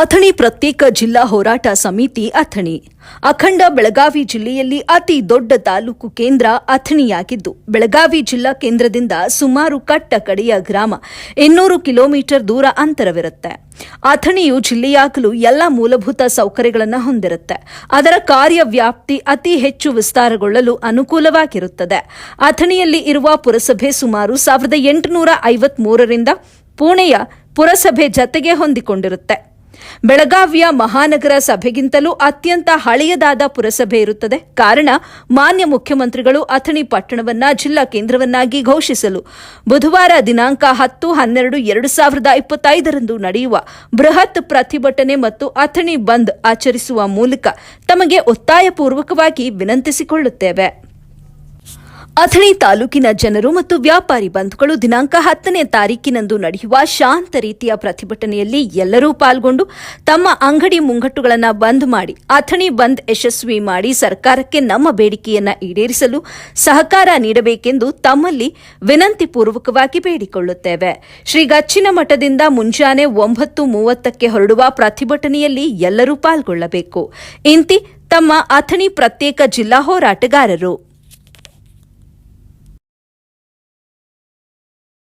ಅಥಣಿ ಪ್ರತ್ಯೇಕ ಜಿಲ್ಲಾ ಹೋರಾಟ ಸಮಿತಿ ಅಥಣಿ. ಅಖಂಡ ಬೆಳಗಾವಿ ಜಿಲ್ಲೆಯಲ್ಲಿ ಅತಿ ದೊಡ್ಡ ತಾಲೂಕು ಕೇಂದ್ರ ಅಥಣಿಯಾಗಿದ್ದು, ಬೆಳಗಾವಿ ಜಿಲ್ಲಾ ಕೇಂದ್ರದಿಂದ ಸುಮಾರು ಕಟ್ಟ ಕಡೆಯ ಗ್ರಾಮ ಇನ್ನೂರು ಕಿಲೋಮೀಟರ್ ದೂರ ಅಂತರವಿರುತ್ತೆ. ಅಥಣಿಯು ಜಿಲ್ಲೆಯಾಗಲು ಎಲ್ಲ ಮೂಲಭೂತ ಸೌಕರ್ಯಗಳನ್ನು ಹೊಂದಿರುತ್ತೆ. ಅದರ ಕಾರ್ಯವ್ಯಾಪ್ತಿ ಅತಿ ಹೆಚ್ಚು ವಿಸ್ತಾರಗೊಳ್ಳಲು ಅನುಕೂಲವಾಗಿರುತ್ತದೆ. ಅಥಣಿಯಲ್ಲಿ ಇರುವ ಪುರಸಭೆ ಸುಮಾರು ಸಾವಿರದ ಎಂಟುನೂರ ಐವತ್ಮೂರರಿಂದ ಪುಣೆಯ ಪುರಸಭೆ ಜತೆಗೆ ಹೊಂದಿಕೊಂಡಿರುತ್ತೆ. ಬೆಳಗಾವಿಯ ಮಹಾನಗರ ಸಭೆಗಿಂತಲೂ ಅತ್ಯಂತ ಹಳೆಯದಾದ ಪುರಸಭೆ ಇರುತ್ತದೆ. ಕಾರಣ, ಮಾನ್ಯ ಮುಖ್ಯಮಂತ್ರಿಗಳು ಅಥಣಿ ಪಟ್ಟಣವನ್ನ ಜಿಲ್ಲಾ ಕೇಂದ್ರವನ್ನಾಗಿ ಘೋಷಿಸಲು. ಬುಧವಾರ ದಿನಾಂಕ ಹತ್ತು ಹನ್ನೆರಡು ಎರಡು ಸಾವಿರದ ಇಪ್ಪತ್ತೈದರಂದು ನಡೆಯುವ ಬೃಹತ್ ಪ್ರತಿಭಟನೆ ಮತ್ತು ಅಥಣಿ ಬಂದ್ ಆಚರಿಸುವ ಮೂಲಕ ತಮಗೆ ಒತ್ತಾಯಪೂರ್ವಕವಾಗಿ ವಿನಂತಿಸಿಕೊಳ್ಳುತ್ತೇವೆ. ಅಥಣಿ ತಾಲೂಕಿನ ಜನರು ಮತ್ತು ವ್ಯಾಪಾರಿ ಬಂಧುಗಳು ದಿನಾಂಕ ಹತ್ತನೇ ತಾರೀಕಿನಂದು ನಡೆಯುವ ಶಾಂತ ರೀತಿಯ ಪ್ರತಿಭಟನೆಯಲ್ಲಿ ಎಲ್ಲರೂ ಪಾಲ್ಗೊಂಡು ತಮ್ಮ ಅಂಗಡಿ ಮುಂಗಟ್ಟುಗಳನ್ನು ಬಂದ್ ಮಾಡಿ, ಅಥಣಿ ಬಂದ್ ಯಶಸ್ವಿ ಮಾಡಿ ಸರ್ಕಾರಕ್ಕೆ ನಮ್ಮ ಬೇಡಿಕೆಯನ್ನು ಈಡೇರಿಸಲು ಸಹಕಾರ ನೀಡಬೇಕೆಂದು ತಮ್ಮಲ್ಲಿ ವಿನಂತಿ ಪೂರ್ವಕವಾಗಿ ಬೇಡಿಕೊಳ್ಳುತ್ತೇವೆ. ಶ್ರೀ ಗಚ್ಚಿನ ಮಠದಿಂದ ಮುಂಜಾನೆ ಒಂಬತ್ತು ಮೂವತ್ತಕ್ಕೆ ಹೊರಡುವ ಪ್ರತಿಭಟನೆಯಲ್ಲಿ ಎಲ್ಲರೂ ಪಾಲ್ಗೊಳ್ಳಬೇಕು. ಇಂತಿ ತಮ್ಮ ಅಥಣಿ ಪ್ರತ್ಯೇಕ ಜಿಲ್ಲಾ ಹೋರಾಟಗಾರರು